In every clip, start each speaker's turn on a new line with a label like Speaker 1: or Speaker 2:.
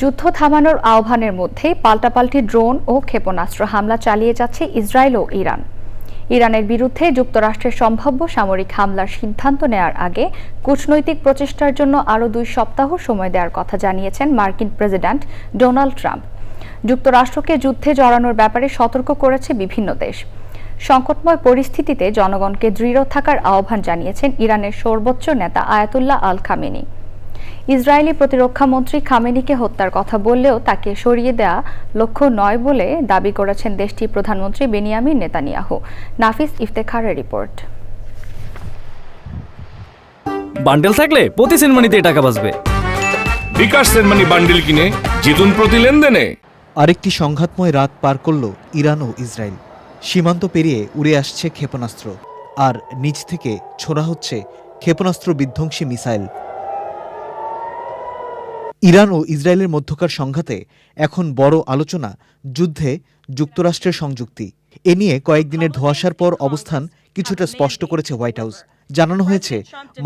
Speaker 1: যুদ্ধ থামানোর আহ্বানের মধ্যে পাল্টাপাল্টি ড্রোন ও ক্ষেপণাস্ত্র হামলা চালিয়ে যাচ্ছে ইসরায়েল ও ইরান ইরানের বিরুদ্ধে যুক্তরাষ্ট্রের সম্ভাব্য সামরিক হামলার সিদ্ধান্ত নেয়ার আগে কূটনৈতিক প্রচেষ্টার জন্য আরও দুই সপ্তাহ সময় দেওয়ার কথা জানিয়েছেন মার্কিন প্রেসিডেন্ট ডোনাল্ড ট্রাম্প যুক্তরাষ্ট্রকে যুদ্ধে জড়ানোর ব্যাপারে সতর্ক করেছে বিভিন্ন দেশ সংকটময় পরিস্থিতিতে জনগণকে দৃঢ় থাকার আহ্বান জানিয়েছেন ইরানের সর্বোচ্চ নেতা আয়াতুল্লাহ আল খামেনি ইসরায়েলি প্রতিরক্ষামন্ত্রী খামেনিকে হত্যার কথা বললেও তাকে সরিয়ে দেয়া লক্ষ্য নয় বলে দাবি করেছেন দেশটির প্রধানমন্ত্রী বেনিয়ামিন নেতানিয়াহু নাফিস ইফতেখারের রিপোর্ট বান্ডেল থাকলে প্রতি সেনমানিতে টাকা
Speaker 2: বাঁচবে বিকাশ সেনমানি বান্ডেল কিনে জিতুন প্রতি লেনদেনে আরেকটি সংঘাতময় রাত পার করল ইরান ও ইসরায়েল সীমান্ত পেরিয়ে উড়ে আসছে ক্ষেপণাস্ত্র আর নিচ থেকে ছোড়া হচ্ছে ক্ষেপণাস্ত্র বিধ্বংসী মিসাইল ইরান ও ইসরায়েলের মধ্যকার সংঘাতে এখন বড় আলোচনা যুদ্ধে যুক্তরাষ্ট্রের সংযুক্তি এ নিয়ে কয়েকদিনের ধোয়াশার পর অবস্থান কিছুটা স্পষ্ট করেছে হোয়াইট হাউস জানানো হয়েছে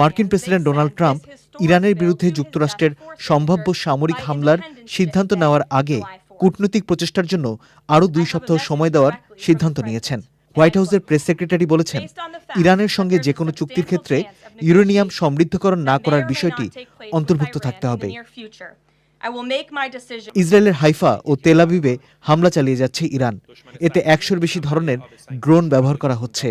Speaker 2: মার্কিন প্রেসিডেন্ট ডোনাল্ড ট্রাম্প ইরানের বিরুদ্ধে যুক্তরাষ্ট্রের সম্ভাব্য সামরিক হামলার সিদ্ধান্ত নেওয়ার আগে কূটনৈতিক প্রচেষ্টার জন্য আরও দুই সপ্তাহ সময় দেওয়ার সিদ্ধান্ত নিয়েছেন হোয়াইট হাউসের প্রেস সেক্রেটারি বলেছেন ইরানের সঙ্গে যে কোনো চুক্তির ক্ষেত্রে ইউরেনিয়াম সমৃদ্ধকরণ না করার বিষয়টি অন্তর্ভুক্ত থাকতে হবে ইসরায়েলের হাইফা ও তেলাবিবে হামলা চালিয়ে যাচ্ছে ইরান এতে একশোর বেশি ধরনের ড্রোন ব্যবহার করা হচ্ছে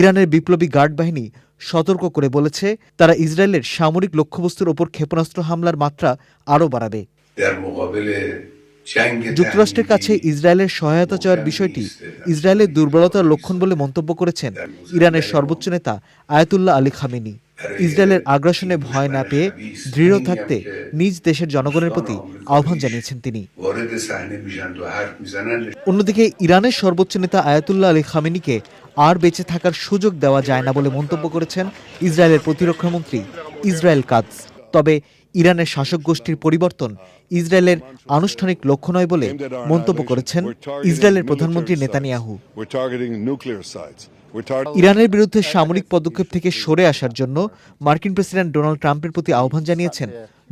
Speaker 2: ইরানের বিপ্লবী গার্ড বাহিনী সতর্ক করে বলেছে তারা ইসরায়েলের সামরিক লক্ষ্যবস্তুর ওপর ক্ষেপণাস্ত্র হামলার মাত্রা আরও বাড়াবে যুক্তরাষ্ট্রের কাছে ইসরায়েলের সহায়তা চাওয়ার বিষয়টি ইসরায়েলের দুর্বলতার লক্ষণ বলে মন্তব্য করেছেন ইরানের সর্বোচ্চ নেতা আয়াতুল্লাহ আলী খামিনি ইসরায়েলের আগ্রাসনে ভয় না পেয়ে দৃঢ় থাকতে নিজ দেশের জনগণের প্রতি আহ্বান জানিয়েছেন তিনি অন্যদিকে ইরানের সর্বোচ্চ নেতা আয়াতুল্লাহ আলী খামিনিকে আর বেঁচে থাকার সুযোগ দেওয়া যায় না বলে মন্তব্য করেছেন ইসরায়েলের প্রতিরক্ষামন্ত্রী ইসরায়েল কাজ তবে ইরানের শাসক গোষ্ঠীর পরিবর্তন ইসরায়েলের আনুষ্ঠানিক লক্ষ্য নয় বলে মন্তব্য করেছেন ইসরায়েলের প্রধানমন্ত্রী নেতানিয়াহু ইরানের বিরুদ্ধে সামরিক পদক্ষেপ থেকে সরে আসার জন্য মার্কিন প্রেসিডেন্ট ডোনাল্ড ট্রাম্পের প্রতি আহ্বান জানিয়েছেন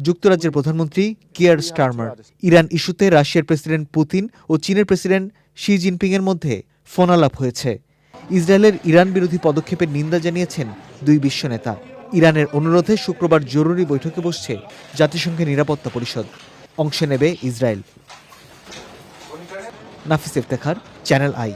Speaker 2: যুক্তরাজ্যের প্রধানমন্ত্রী কিয়ার স্টারমার ইরান ইস্যুতে রাশিয়ার প্রেসিডেন্ট পুতিন ও চীনের প্রেসিডেন্ট শি এর মধ্যে ফোনালাপ হয়েছে ইসরায়েলের ইরান বিরোধী পদক্ষেপের নিন্দা জানিয়েছেন দুই বিশ্ব নেতা ইরানের অনুরোধে শুক্রবার জরুরি বৈঠকে বসছে জাতিসংঘের নিরাপত্তা পরিষদ অংশে নেবে Israel Nafis Iftekhar channel I